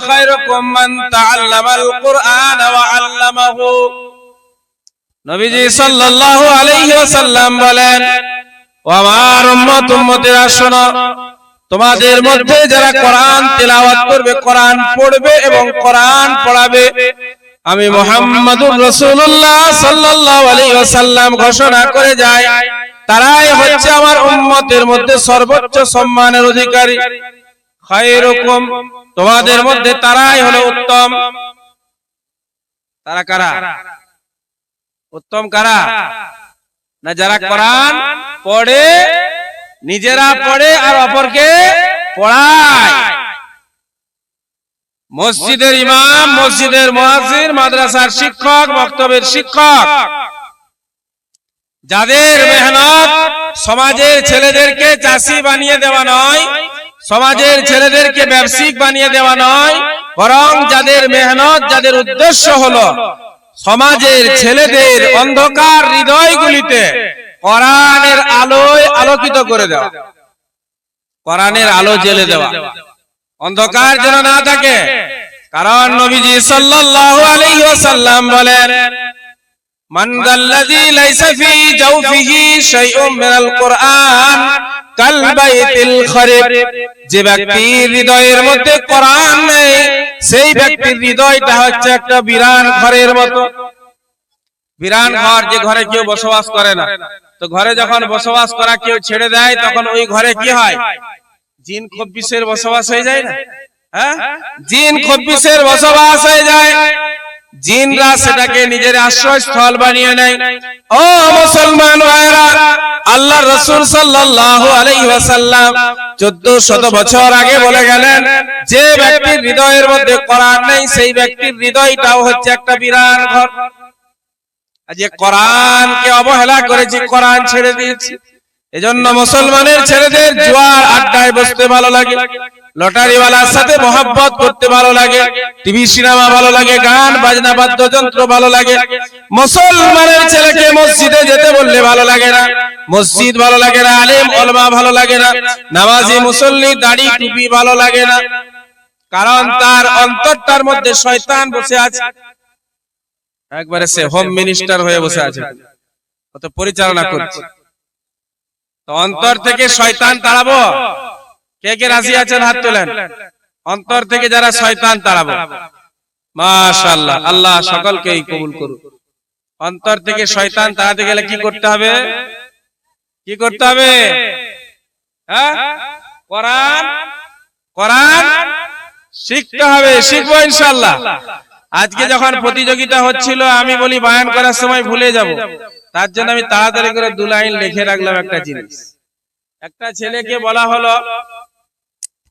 خيركم من تعلم القرآن وعلمه নবীজি সাল্লাল্লাহু আলাইহি ওয়াসাল্লাম বলেন ও আমার উম্মত উম্মতেরা শোনো তোমাদের মধ্যে যারা কোরআন তেলাওয়াত করবে কোরআন পড়বে এবং কোরআন পড়াবে আমি মুহাম্মাদুর রাসূলুল্লাহ সাল্লাল্লাহু আলাইহি ওয়াসাল্লাম ঘোষণা করে যাই তারাই হচ্ছে আমার উম্মতের মধ্যে সর্বোচ্চ সম্মানের অধিকারী খায়রুকুম। তোমাদের মধ্যে তারাই হলো উত্তম। তারা কারা? উত্তম কারা? না যারা কোরআন পড়ে নিজেরা পড়ে আর অপরকে পড়ায়। মসজিদের ইমাম মসজিদের মহাজির মাদ্রাসার শিক্ষক বক্তব্যের শিক্ষক। যাদের মেহনত সমাজের ছেলেদেরকে চাষি বানিয়ে দেওয়া নয় সমাজের ছেলেদেরকে ব্যবসায়িক বানিয়ে দেওয়া নয়, বরং যাদের মেহনত, যাদের উদ্দেশ্য হলো সমাজের ছেলেদের অন্ধকার হৃদয়গুলিতে কোরআনের আলোয় আলোকিত করে দেওয়া, কোরআনের আলো জ্বেলে দেওয়া। অন্ধকার যেন না থাকে, কারণ নবীজি সাল্লাল্লাহু আলাইহি ওয়াসাল্লাম বলেন ফি জাওফিহি শাইউম মিনাল কুরআন কাল বাইতিল খরিব যে ব্যক্তির হৃদয়ের মধ্যে কোরআন নেই, সেই ব্যক্তির হৃদয়টা হচ্ছে একটা বিরান ঘরের মতো। বিরান ঘর যে ঘরে কেউ বসবাস করে না। তো ঘরে যখন বসবাস করা কেউ ছেড়ে দেয়, তখন ওই ঘরে কি হয়? জিন খব্বিশের বসবাস হয়ে যায় না? হ্যাঁ? জিন খব্বিশের বসবাস হয়ে যায়। জিনরা সেটাকে নিজের আশ্রয় স্থল বানিয়ে নেয়। ও মুসলমান ভাইরা আল্লাহ রসুল সাল্লাল্লাহু আলাইহি ওয়াসাল্লাম 1400 বছর আগে বলে গেলেন যে ব্যক্তির হৃদয়ের মধ্যে কোরআন নেই সেই ব্যক্তির হৃদয়টাও হচ্ছে একটা বিরান ঘর। আজকে কোরআনকে অবহেলা করেছি কোরআন ছেড়ে দিয়েছি। এজন্য মুসলমানের ছেলেদের জোয়ার আড্ডায় বসতে ভালো লাগে। লটারিওয়ালার সাথে মহব্বত করতে ভালো লাগে, টিভি সিনেমা ভালো লাগে, গান, বাজনা, বাদ্যযন্ত্র ভালো লাগে। মুসলমানের ছেলেকে মসজিদে যেতে বললে ভালো লাগে না। মসজিদ ভালো লাগে না, আলেম, ওলমা ভালো লাগে না। নামাজি, মুসল্লি, দাড়ি, টুপি ভালো লাগে না। কারণ তার অন্তরটার মধ্যে শয়তান বসে আছে। একবারে সে হোম মিনিস্টার হয়ে বসে আছে। কত পরিচালনা করছে। তো অন্তর থেকে শয়তান তাড়াবো। কে কে রাজি আছেন হাত তোলেন? অন্তর থেকে যারা শয়তান তাড়াবো। মাশাআল্লাহ, আল্লাহ সকলকেই কবুল করুন অন্তর থেকে শয়তান তাড়াতে গেলে কি করতে হবে? কি করতে হবে? হ্যাঁ? কোরআন? কোরআন? শিখতে হবে, শিখব ইনশাআল্লাহ। আজকে যখন প্রতিযোগিতা হচ্ছিল, আমি বলি বায়ান করার সময় ভুলে যাব। তার জন্য আমি তাড়াতাড়ি করে দু লাইন লিখে রাখলাম একটা জিনিস। একটা ছেলেকে বলা হলো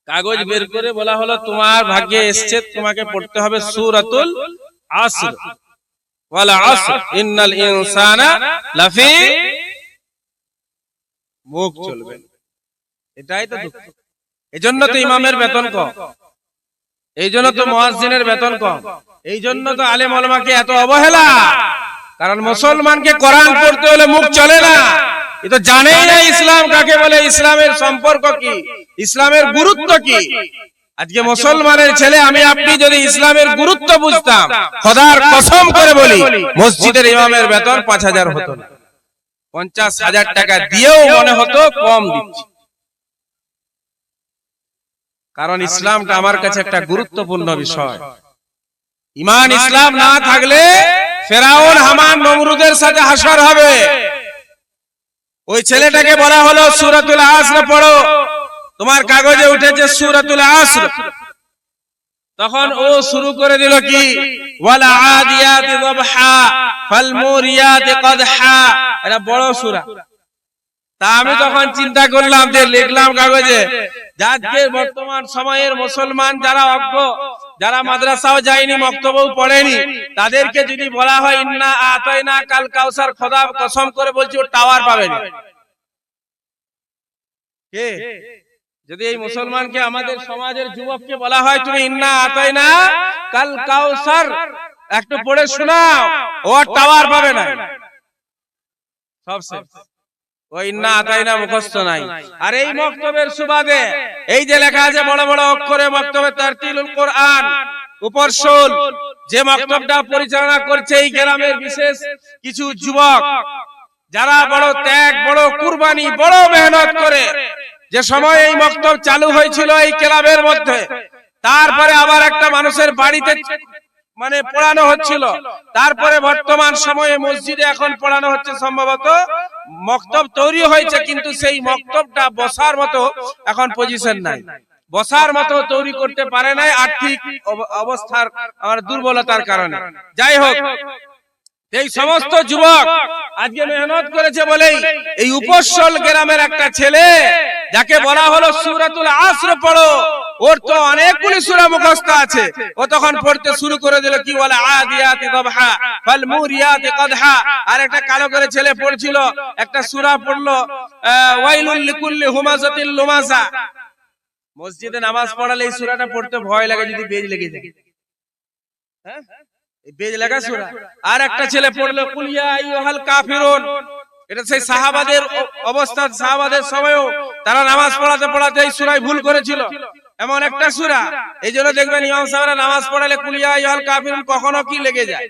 কাগজ বের করে বলা হলো তোমার ভাগ্যে এসছে তোমাকে পড়তে হবে সূরাতুল আসর। ওয়াল আসর ইন্নাল ইনসানা লাফি মুখ চলবে। এটাই তো দুঃখ। এজন্য তো ইমামের বেতন কম। এই জন্য তো মহাজিনের বেতন কম। এই জন্য তো আলেম ওলামাকে এত অবহেলা। কারণ মুসলমানকে কোরআন পড়তে হলে মুখ চলে না। এ তো জানেই না ইসলাম কাকে বলে, ইসলামের সম্পর্ক কি? ইসলামের গুরুত্ব কি? আজকে মুসলমানের ছেলে, আমি আপনি যদি ইসলামের গুরুত্ব বুঝতাম, খোদার কসম করে বলি, মসজিদের ইমামের বেতন পাঁচ হাজার হতো না। পঞ্চাশ হাজার টাকা দিয়েও মনে হতো কম দিচ্ছি। কারণ ইসলামটা আমার কাছে একটা গুরুত্বপূর্ণ বিষয়। ইমান ইসলাম না থাকলে ফেরাউন, হামান, নমরুদের সাথে হাসর হবে। ওই ছেলেটাকে বলা হলো সুরাতুল আসর, পড়ো। তোমার কাগজে উঠেছে সুরাতুল আসর। তখন ও শুরু করে দিল কি? ওয়ালা আদিয়াতি দবহা ফালমুরিয়াতি কদহা। এটা বড় সূরা। তা আমি তখন চিন্তা করলাম যে, লিখলাম কাগজে আজকে বর্তমান সময়ের মুসলমান যারা অজ্ঞ যারা মাদ্রাসাও যায়নি মক্তবও পড়েনি তাদেরকে যদি বলা হয় ইন্না আতাইনা কাল কাউসার খোদা কসম করে বলছি ও টাওয়ার পাবেন কে? যদি এই মুসলমানকে আমাদের সমাজের যুবককে বলা হয় তুমি ইন্না আতাইনা কাল কাউসার একটু পড়ে শোনাও ও টাওয়ার পাবে না। সব শেষ। আর এই মক্তবের সুবাদে এই যে লেখা আছে বড় বড় অক্ষরে মক্তবে তারতিলুল কোরআন উপরশুল। যে মক্তবটা পরিচালনা করছে এই গ্রামের বিশেষ কিছু যুবক। যারা বড় ত্যাগ বড় কুরবানি বড় মেহনত করে। যে সময় এই মক্তব চালু হয়েছিল এই ক্লাবের মধ্যে। তারপরে আবার একটা মানুষের বাড়িতে মানে পড়ানো হচ্ছিল। তারপরে বর্তমান সময়ে মসজিদে এখন পড়ানো হচ্ছে সম্ভবত মক্তব তৈরি হয়েছে, কিন্তু সেই মক্তবটা বসার মতো এখন পজিশন নাই। বসার মতো তৈরি করতে পারে নাই আর্থিক অব- অবস্থার আমার দুর্বলতার কারণে। যাই হোক, এই সমস্ত যুবক আজকে মেহনত করেছে বলেই এই উপসল গ্রামের একটা ছেলে, যাকে বলা হলো সুরাতুল আশ্র পড়ো। ওর তো অনেকগুলি সূরা মুখস্থ আছে। ও তখন পড়তে শুরু করে দিল কি বলে আদিয়াতি দবহা ফাল মুরিয়াতি কদহা। আর একটা কালো করে ছেলে পড়ছিল একটা সূরা পড়ল ওয়াইলুল লিকুল্লি হুমাজাতিল লুমাজা। মসজিদে নামাজ পড়ালে এই সূরাটা পড়তে ভয় লাগে যদি বেজ লেগে যায়। হ্যাঁ? বেজ লাগা সূরা। আর একটা ছেলে পড়ল কুলিয়া আইয়ুহাল কাফিরুন। এটা সেই সাহাবাদের অবস্থা সাহাবাদের সময়ও তারা নামাজ পড়াতে পড়াতে এই সূরায় ভুল করেছিল। এমন একটা সুরা। এই জন্য দেখবেন ইমাম সাহেবরা নামাজ পড়ালে কুলিয়া আইয়ুহাল কাফিরুন কখনো কি লেগে যায়?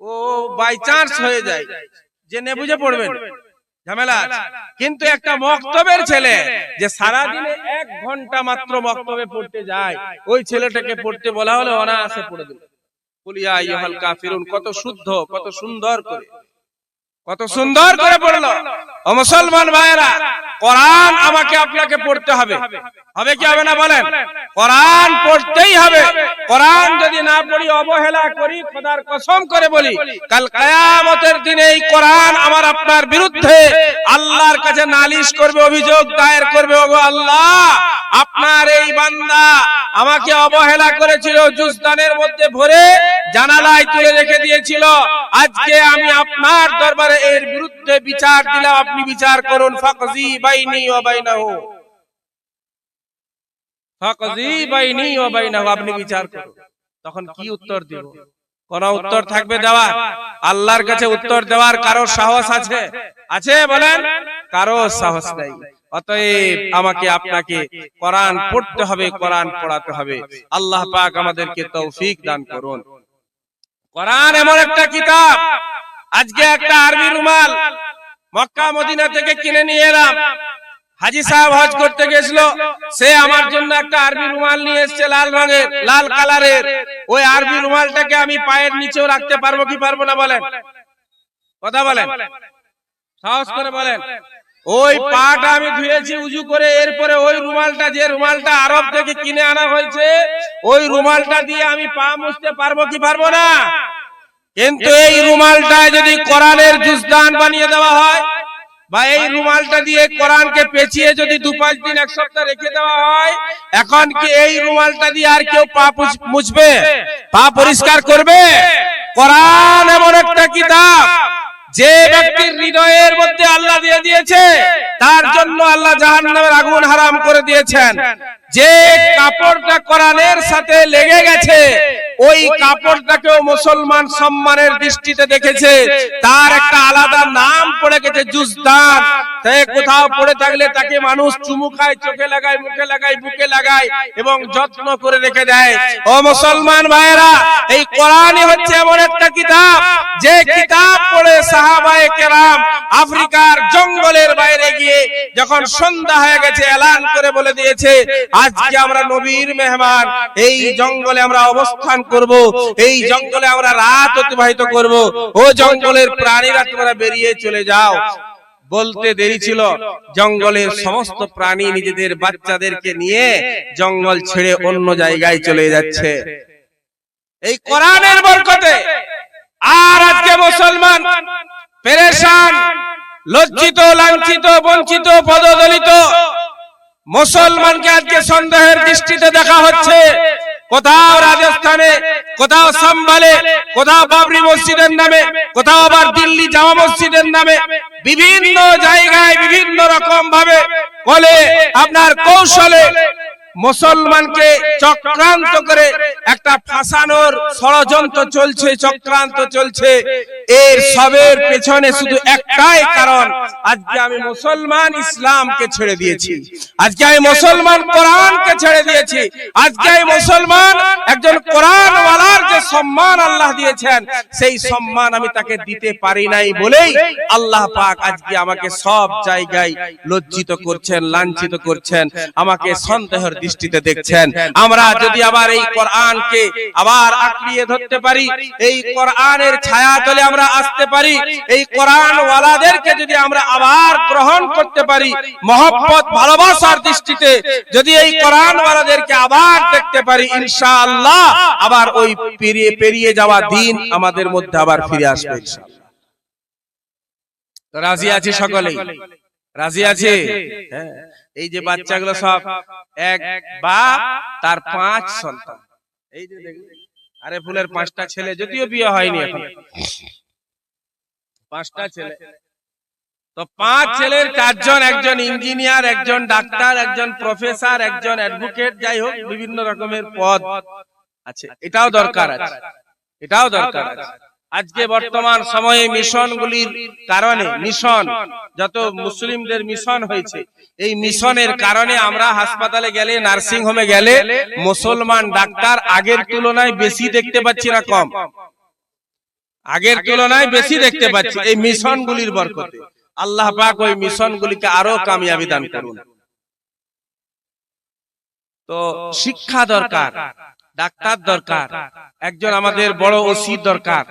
ও বাই চান্স হয়ে যায়। যে নে বুঝে পড়বেন। ঝামেলা কিন্তু একটা মক্তবের ছেলে যে সারা দিনে এক ঘণ্টা মাত্র মক্তবে পড়তে যায়। ওই ছেলেটাকে পড়তে বলা হলে অনায়াসে পড়ে দিল। কুলিয়া আইয়ুহাল কাফিরুন কত শুদ্ধ কত সুন্দর করে। কত সুন্দর করে পড়ল ও মুসলমান ভাইয়েরা কোরআন আমাকে আপনাকে পড়তে হবে। হবে। কি হবে না বলেন? কোরআন পড়তেই হবে। কোরআন যদি না পড়ি অবহেলা করি খোদার কসম করে বলি কাল কায়ামতের দিনে এই কোরআন আমার আপনার বিরুদ্ধে আল্লাহর কাছে নালিশ করবে অভিযোগ দায়ের করবে ওগো আল্লাহ। আপনার এই বান্দা আমাকে অবহেলা করেছিল জুসদানের মধ্যে ভরে জানালায় তুলে রেখে দিয়েছিল। আজকে আমি আপনার দরবারে এর বিরুদ্ধে বিচার দিলাম আপনি বিচার করুন। ফাকজি বাইনি ওয়া বাইনাহু। ফাকজি বাইনি ওয়া বাইনাহু, আপনি বিচার করুন। তখন কি উত্তর দিব? কোন উত্তর থাকবে দেওয়ার। আল্লাহর কাছে উত্তর দেওয়ার কারও সাহস আছে? আছে বলেন? কারও সাহস নাই। অতএব আমাকে আপনাকে কোরআন পড়তে হবে, কোরআন পড়াতে হবে। আল্লাহ পাক আমাদেরকে তৌফিক দান করুন। কোরআন এমন একটা কিতাব আজকে একটা আর্মি রুমাল মক্কা, মদিনা থেকে কিনে নিয়ে এলাম। হাজি সাহেব হজ করতে গেছিল, সে আমার জন্য একটা আরবি রুমাল নিয়ে এসেছে লাল রঙের, লাল কালারের। ওই আরবি রুমালটাকে আমি পায়ের নিচেও রাখতে পারব কি পারব না বলেন? কথা বলেন। সাহস করে বলেন। ওই পাটা আমি ধুয়েছি, উজু করে, এরপরে ওই রুমালটা, যে রুমালটা আরব থেকে কিনে আনা হয়েছে, ওই রুমালটা দিয়ে আমি পা মুছতে পারব কি পারব না? কিন্তু এই রুমালটায় যদি কোরআনের জুসদান বানিয়ে দেওয়া হয়, বা এই রুমালটা দিয়ে কোরআনকে পেঁচিয়ে যদি দু পাঁচ দিন, এক সপ্তাহ রেখে দেওয়া হয়, এখন কি এই রুমালটা দিয়ে আর কেউ পা মুছবে? পা পরিষ্কার করবে? কোরআন এমন একটা কিতাব যে ব্যক্তির হৃদয়ের মধ্যে আল্লাহ দিয়ে দিয়েছে, তার জন্য আল্লাহ জাহান্নামের আগুন হারাম করে দিয়েছেন। যে কাপড়টা কোরআনের সাথে লেগে গেছে ওই কাপড়টাকেও মুসলমান সম্মানের দৃষ্টিতে দেখেছে। তার একটা আলাদা নাম পড়ে গেছে জুজদান কোথাও পড়ে থাকলে তাকে মানুষ চুমু খায়, চোখে লাগায়, মুখে লাগায়, বুকে লাগায় এবং যত্ন করে রেখে দেয়। ও মুসলমান ভাইয়েরা, এই কোরআনই হচ্ছে এমন একটা কিতাব, যে কিতাব পড়ে সাহাবায়ে কেরাম আফ্রিকার জঙ্গলের বাইরে গিয়ে যখন সন্ধ্যা হয়ে গেছে, এলান করে বলে দিয়েছে, আজকে আমরা নবীর মেহমান, এই জঙ্গলে আমরা অবস্থান করব এই জঙ্গলে আমরা রাত অতিবাহিত করব। ও জঙ্গলের প্রাণীরা তোমরা বেরিয়ে চলে যাও। বলতে দেরি ছিল। জঙ্গলের সমস্ত প্রাণী নিজেদের বাচ্চাদেরকে নিয়ে জঙ্গল ছেড়ে অন্য জায়গায় চলে যাচ্ছে। এই কোরআনের বরকতে আর আজকে মুসলমান পেরেশান লজ্জিত লাঞ্ছিত বঞ্চিত পদদলিত মুসলমানকে আজকে সন্দেহের দৃষ্টিতে দেখা হচ্ছে। কোথাও রাজস্থানে, কোথাও সাম্বালে, কোথাও বাবরি মসজিদের নামে, কোথাও আবার দিল্লি জামা মসজিদের নামে, বিভিন্ন জায়গায় বিভিন্ন রকম ভাবে বলে, আপনার কৌশলে মুসলমানকে চক্রান্ত করে একটা ফাঁসানোর ষড়যন্ত্র চলছে, চক্রান্ত চলছে। এর সবের পেছনে শুধু একটাই কারণ, আজকে আমি মুসলমান ইসলামকে ছেড়ে দিয়েছি। আজকে আমি মুসলমান কোরআনকে ছেড়ে দিয়েছি। আজকে আমি মুসলমান একজন কোরআন ওয়ালার যে সম্মান আল্লাহ দিয়েছেন, সেই সম্মান আমি তাকে দিতে পারি নাই বলেই আল্লাহ পাক আজকে আমাকে সব জায়গায় লজ্জিত করছেন, লাঞ্ছিত করছেন, আমাকে সন্দেহের দৃষ্টিতে দেখছেন। আমরা যদি আবার এই কোরআনকে আবার আঁকড়িয়ে ধরতে পারি এই কোরআনের ছায়া তলে আমরা আসতে পারি এই কোরআন ওয়ালাদেরকে যদি আমরা আবার গ্রহণ করতে পারি মহব্বত ভালোবাসার দৃষ্টিতে যদি এই কোরআন ওয়ালাদেরকে আবার দেখতে পারি ইনশাআল্লাহ আবার ওই পেরিয়ে পেরিয়ে যাওয়া দিন আমাদের মধ্যে আবার ফিরে আসবে ইনশাআল্লাহ। রাজি আছি সকলেই। রাজি আছে? হ্যাঁ। এই যে বাচ্চাগুলো সব এক বা তার পাঁচ সন্তান। এই যে আরে ফুলের পাঁচটা ছেলে যদিও বিয়ে হয়নি এখন। পাঁচটা ছেলে। তো পাঁচ ছেলের চারজন একজন ইঞ্জিনিয়ার একজন ডাক্তার একজন প্রফেসর একজন অ্যাডভোকেট যাই হোক বিভিন্ন রকমের পদ আছে। এটাও দরকার আছে। এটাও দরকার আছে। আজকে বর্তমান সময়ে মিশনগুলির কারণে মিশন যত মুসলিমদের মিশন হয়েছে এই মিশনের কারণে আমরা হাসপাতালে গেলে নার্সিং হোমে গেলে মুসলমান ডাক্তার আগের তুলনায় বেশি দেখতে পাচ্ছি না কম। আগের তুলনায় বেশি দেখতে পাচ্ছি। এই মিশনগুলির বরকতে। আল্লাহ পাক ওই মিশনগুলিকে আরও কামিয়াবি দান করুন। তো শিক্ষা দরকার। ডাক্তার দরকার একজন আমাদের বড় ওসি দরকার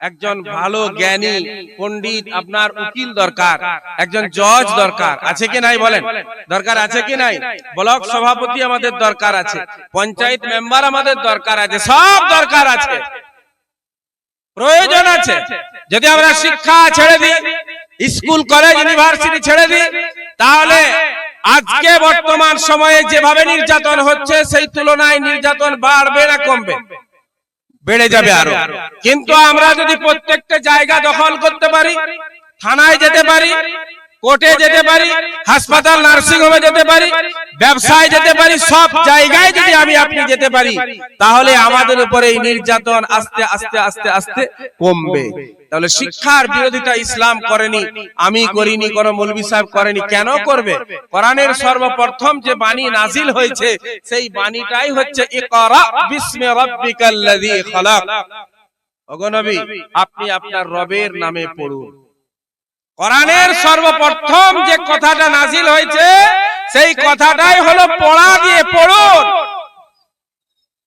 একজন ভালো জ্ঞানী পণ্ডিত আপনার উকিল দরকার একজন জজ দরকার আছে কি নাই বলেন? দরকার আছে কি নাই? ব্লক সভাপতি আমাদের দরকার আছে পঞ্চায়েত মেম্বার আমাদের দরকার আছে সব দরকার আছে। প্রয়োজন আছে। যদি আমরা শিক্ষা ছেড়ে দিই স্কুল কলেজ ইউনিভার্সিটি ছেড়ে দিই তাহলে আজকে বর্তমান সময়ে যেভাবে নির্যাতন হচ্ছে সেই তুলনায় নির্যাতন বাড়বে না কমবে। বেড়ে যাবে আরও। কিন্তু আমরা যদি প্রত্যেকটা জায়গা দখল করতে পারি থানায় যেতে পারি কোর্টে যেতে পারি হাসপাতাল নার্সিং হোমে যেতে পারি ব্যবসায় যেতে পারি সব জায়গায় যদি আমি আপনি যেতে পারি তাহলে আমাদের উপরে এই নির্যাতন আস্তে আস্তে আস্তে আস্তে কমবে। তাহলে শিক্ষার বিরোধিতা ইসলাম করেনি আমি করিনি কোন মৌলবী সাহেব করেনি কেন করবে? কোরআনের সর্বপ্রথম যে বাণী নাজিল হয়েছে সেই বাণীটাই হচ্ছে ইকরা বিস্মি রাব্বিকাল্লাযী খালাক। ওগো নবী আপনি আপনার রবের নামে পড়ুন কোরআনের সর্বপ্রথম যে কথাটা নাজিল হয়েছে, সেই কথাটাই হলো পড়া দিয়ে পড়ুন।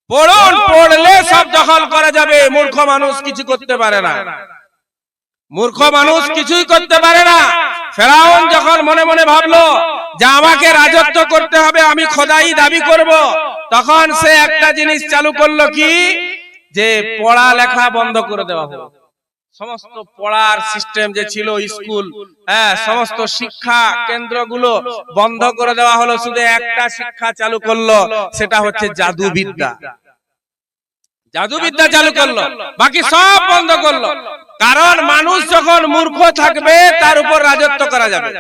পড়ুন, পড়লে সব দখল করা যাবে। মূর্খ মানুষ কিছু করতে পারে না। মূর্খ মানুষ কিছুই করতে পারে না। ফেরাউন যখন মনে মনে ভাবলো যে আমাকে রাজত্ব করতে হবে, আমি খোদাই দাবি করব, তখন সে একটা জিনিস চালু করল কি? যে পড়া লেখা বন্ধ করে দেওয়া হলো সমস্ত পড়ার সিস্টেম যে ছিল স্কুল হ্যাঁ সমস্ত শিক্ষা কেন্দ্রগুলো বন্ধ করে দেওয়া হলো, শুধু একটা শিক্ষা চালু করল, সেটা হচ্ছে জাদুবিদ্যা। জাদুবিদ্যা চালু করল, বাকি সব বন্ধ করল। কারণ মানুষ যখন মূর্খ থাকবে, তার উপর রাজত্ব করা যাবে।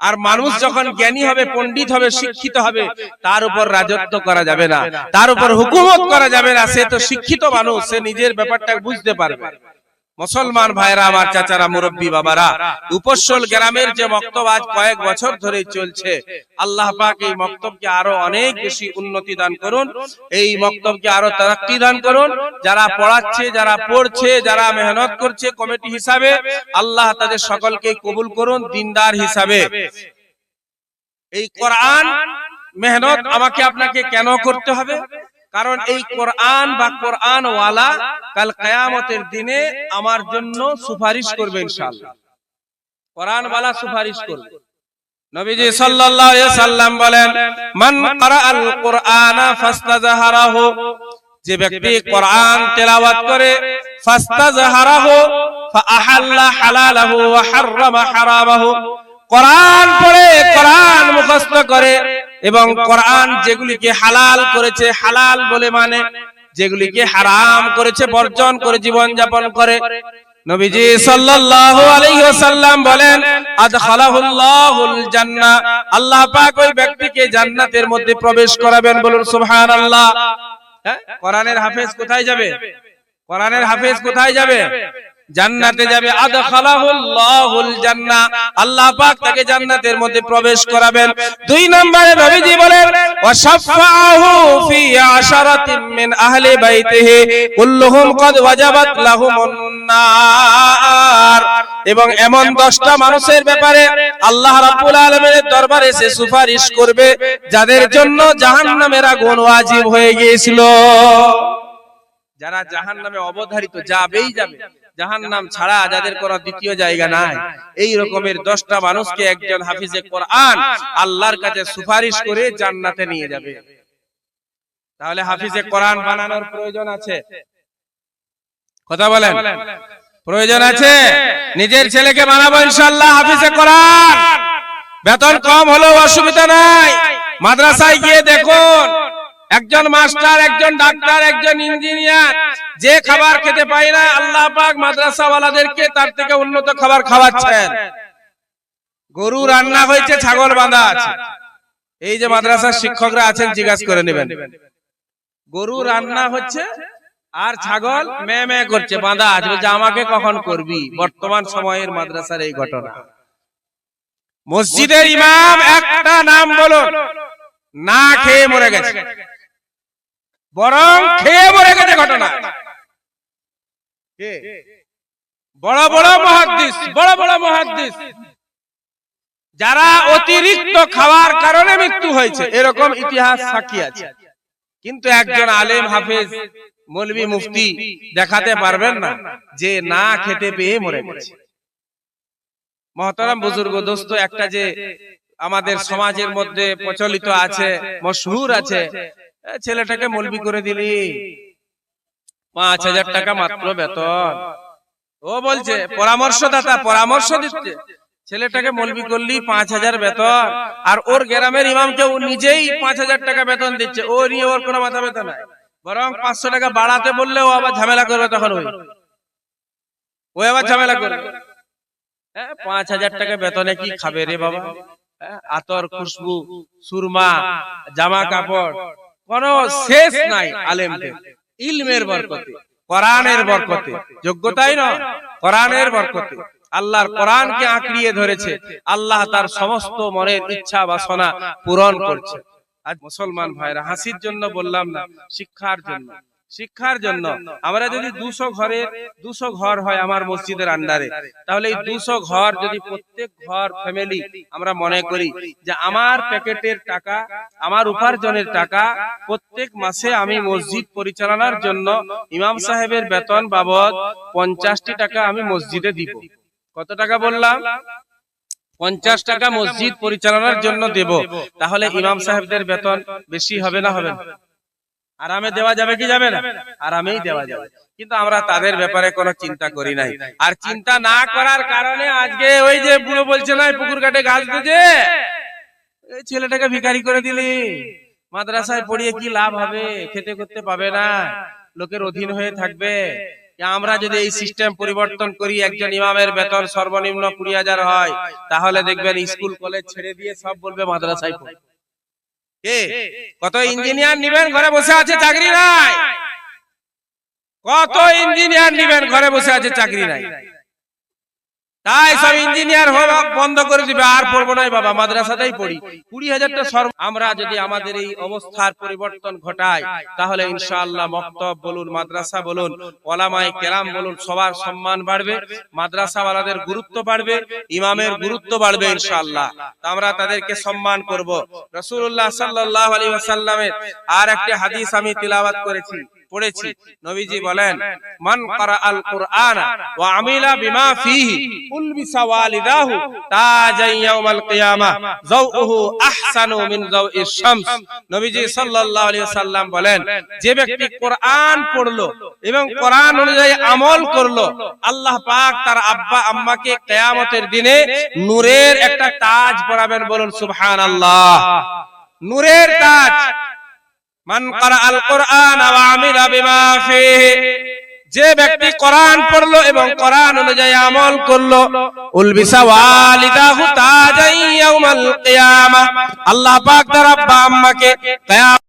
আর মানুষ যখন জ্ঞানী হবে, পণ্ডিত হবে, শিক্ষিত হবে, তার উপর রাজত্ব করা যাবে না। তার উপর হুকুমত করা যাবে না, সে তো শিক্ষিত মানুষ, সে নিজের ব্যাপারটা বুঝতে পারবে। মুসলমান ভাইরা আমার চাচারা মুরব্বী বাবারা উপসল গ্রামের যে মক্তব আজ কয়েক বছর ধরে চলছে। আল্লাহ পাক এই মক্তবকে আরও অনেক বেশি উন্নতি দান করুন। এই মক্তবকে আরও তারাক্কি দান করুন। যারা পড়াচ্ছে যারা পড়ছে যারা মেহনত করছে কমিটি হিসাবে আল্লাহ তাদের সকলকে কবুল করুন দিনদার হিসাবে। এই কোরআন মেহনত আমাকে আপনাকে কেন করতে হবে? কারণ এই কোরআন বা কোরআন ওয়ালা কাল কেয়ামতের দিনে আমার জন্য সুপারিশ করবে ইনশাআল্লাহ। কোরআন ওয়ালা সুপারিশ করবে। নবীজি সাল্লাল্লাহু আলাইহি সাল্লাম বলেন মান ক্বারাআল কুরআনা ফাস্তাজহারাহু যে ব্যক্তি কোরআন তেলাওয়াত করে ফাস্তাজহারাহু ফাআহাল্লা হালালাহু ওয়া হারামাহু কোরআন পড়ে, কোরআন মুখস্থ করে এবং কোরআন যেগুলিকে হালাল করেছে, হালাল বলে মানে যেগুলিকে হারাম করেছে, বর্জন করে জীবন যাপন করে। নবীজি সাল্লাল্লাহু আলাইহি ওয়াসাল্লাম বলেন, আদখালাহুল্লাহুল জান্নাহ। আল্লাহ পাক ওই ব্যক্তিকে জান্নাতের মধ্যে প্রবেশ করাবেন বলুন, সুবহানাল্লাহ। হ্যাঁ? কোরআনের হাফেজ কোথায় যাবে? কোরআনের হাফেজ কোথায় যাবে? জান্নাতে যাবে। আদখালাহুল্লাহুল জান্নাহ। আল্লাহ পাক তাকে জান্নাতের মধ্যে প্রবেশ করাবেন। দুই নম্বরে নবীজি বলেন এবং এমন দশটা মানুষের ব্যাপারে আল্লাহ রাব্বুল আলামিনের দরবারে সে সুপারিশ করবে, যাদের জন্য জাহান্নামের আগুন ওয়াজিব হয়ে গিয়েছিল। যারা জাহান নামে অবধারিত যাবেই যাবে। জাহান নাম ছাড়া যাদের কোনো দ্বিতীয় জায়গা নাই। এই রকমের দশটা মানুষকে একজন হাফিজে কোরআন আল্লাহর কাছে সুপারিশ করে জান্নাতে নিয়ে যাবে। তাহলে হাফিজে কোরআন বানানোর প্রয়োজন আছে। কথা বলেন? প্রয়োজন আছে? নিজের ছেলেকে বানাবো ইনশাল্লাহ হাফিজে কোরআন। বেতন কম হলেও অসুবিধা নাই। মাদ্রাসায় গিয়ে দেখুন। একজন মাস্টার, একজন ডাক্তার, একজন ইঞ্জিনিয়ার, যে খাবার খেতে পায় না, আল্লাহ পাক মাদ্রাসাওয়ালাদেরকে তার থেকে উন্নত খাবার খাওয়াচ্ছেন। গরু রান্না হয়েছে, ছাগল বাঁধা আছে। এই যে মাদ্রাসার শিক্ষকরা আছেন, জিজ্ঞাসা করে নেবেন। গরু রান্না হচ্ছে আর ছাগল মে মে করছে, বাঁধা আছে। বলছে, আমাকে কখন করবি? বর্তমান সময়ের মাদ্রাসার এই ঘটনা। মসজিদের ইমাম একটা নাম বলুন, না খেয়ে মরে গেছে। বরং খেয়ে মরে গেছে ঘটনা। বড় বড় মহাদ্দিস বড় বড় মহাদ্দিস। যারা অতিরিক্ত খাওয়ার কারণে মৃত্যু হয়েছে এরকম ইতিহাস সাক্ষী আছে। কিন্তু একজন আলেম হাফেজ মৌলবি মুফতি দেখাতে পারবেন না যে না খেতে পেয়ে মরে গেছে। মহতারাম বুজুর্গ দোস্ত একটা যে আমাদের সমাজের মধ্যে প্রচলিত আছে মশহুর আছে ছেলেটাকে মলবি করে দিলি। পাঁচ হাজার টাকা মাত্র বেতন। ও বলছে পরামর্শদাতা পরামর্শ দিচ্ছে। ছেলেটাকে মলবি করলি পাঁচ হাজার বেতন। আর ওর গ্রামের ইমামকে ও নিজেই পাঁচ হাজার টাকা বেতন দিচ্ছে। ও নিয়ে ওর কোনো মাথা ব্যথা নাই। বরং পাঁচশো টাকা বাড়াতে বললে ও আবার ঝামেলা করবে তখন ওই। ও আবার ঝামেলা করবে হ্যাঁ, পাঁচ হাজার টাকা বেতনে কি খাবে রে বাবা? আতর খুশবু সুরমা জামা কাপড়। কোন শেষ নাই আলেমদের। ইলমের বরকতে। কোরআনের বরকতে। যোগ্যতাই নয় কোরআনের বরকতে। আল্লাহর কোরআনকে আঁকড়িয়ে ধরেছে। আল্লাহ তার সমস্ত মনের ইচ্ছা বাসনা পূরণ করছে। আজ মুসলমান ভাইরা হাসির জন্য বললাম না। শিক্ষার জন্য। শিক্ষার জন্য। আমরা যদি দুশো ঘরের দুশো ঘর হয় আমার মসজিদের আন্ডারে তাহলে এই দুশো ঘর যদি প্রত্যেক ঘর ফ্যামিলি আমরা মনে করি যে আমার প্যাকেটের টাকা আমার উপার্জনের টাকা প্রত্যেক মাসে আমি মসজিদ পরিচালনার জন্য ইমাম সাহেবের বেতন বাবদ পঞ্চাশটি টাকা আমি মসজিদে দিব। কত টাকা বললাম? পঞ্চাশ টাকা মসজিদ পরিচালনার জন্য দেব। তাহলে ইমাম সাহেবদের বেতন বেশি হবে না? হবে না। আরামে দেওয়া যাবে কি যাবে না? আরামেই দেওয়া যাবে। কিন্তু আমরা তাদের ব্যাপারে কোনো চিন্তা করি নাই। আর চিন্তা না করার কারণে আজকে ওই যে বুড়ো বলছে না পুকুর কাটে গাছ এই ছেলেটাকে ভিখারি করে দিলি। মাদ্রাসায় পড়িয়ে কি লাভ হবে? খেতে করতে পাবে না। লোকের অধীন হয়ে থাকবে। আমরা যদি এই সিস্টেম পরিবর্তন করি, একজন ইমামের বেতন সর্বনিম্ন কুড়ি হাজার হয়, তাহলে দেখবেন স্কুল, কলেজ ছেড়ে দিয়ে সব বলবে মাদ্রাসায় পড়ে। কে? কত ইঞ্জিনিয়ার নিবেন? ঘরে বসে আছে চাকরি নাই। কত ইঞ্জিনিয়ার নিবেন? ঘরে বসে আছে চাকরি নাই। তাই সব ইঞ্জিনিয়ার হওয়া বন্ধ করে দিবে আর পড়ব নাই বাবা মাদ্রাসাতেই পড়ি। কুড়ি হাজারটা সর্ব আমরা যদি আমাদের এই অবস্থার পরিবর্তন ঘটাই তাহলে ইনশাআল্লাহ মক্তব বলুন মাদ্রাসা বলুন ওলামাই কেরাম বলুন সবার সম্মান বাড়বে মাদ্রাসাওয়ালাদের গুরুত্ব বাড়বে ইমামের গুরুত্ব বাড়বে ইনশাআল্লাহ। তা আমরা তাদেরকে সম্মান করব। রাসূলুল্লাহ সাল্লাল্লাহু আলাইহি ওয়াসাল্লামের আর একটা হাদিস আমি তিলাওয়াত করেছি। পড়েছি। নবীজি বলেন মান কারা আল কুরআন ওয়া আমিলা বিমা ফিহি উলবিসা ওয়ালিদাহু তাজান ইয়াউমাল কিয়ামা যাওউহু আহসানু মিন যাওইশ শামস। নবীজি সাল্লাল্লাহু আলাইহি ওয়াসাল্লাম বলেন যে ব্যক্তি কোরআন পড়ল এবং কোরআন অনুযায়ী আমল করল আল্লাহ পাক তার আব্বা আম্মাকে কিয়ামতের দিনে নূরের একটা তাজ পরাবেন বলুন সুবহানাল্লাহ। নূরের তাজ মান কারা আল কোরআন আমিলা বিমা ফিহি। যে ব্যক্তি কোরআন পড়ল এবং কোরআন অনুযায়ী আমল করল উলবিসা ওয়ালিদাহু তাজাই ইয়াউমাল কিয়ামা। আল্লাহ পাক তার আব্বা আম্মাকে কিয়ামত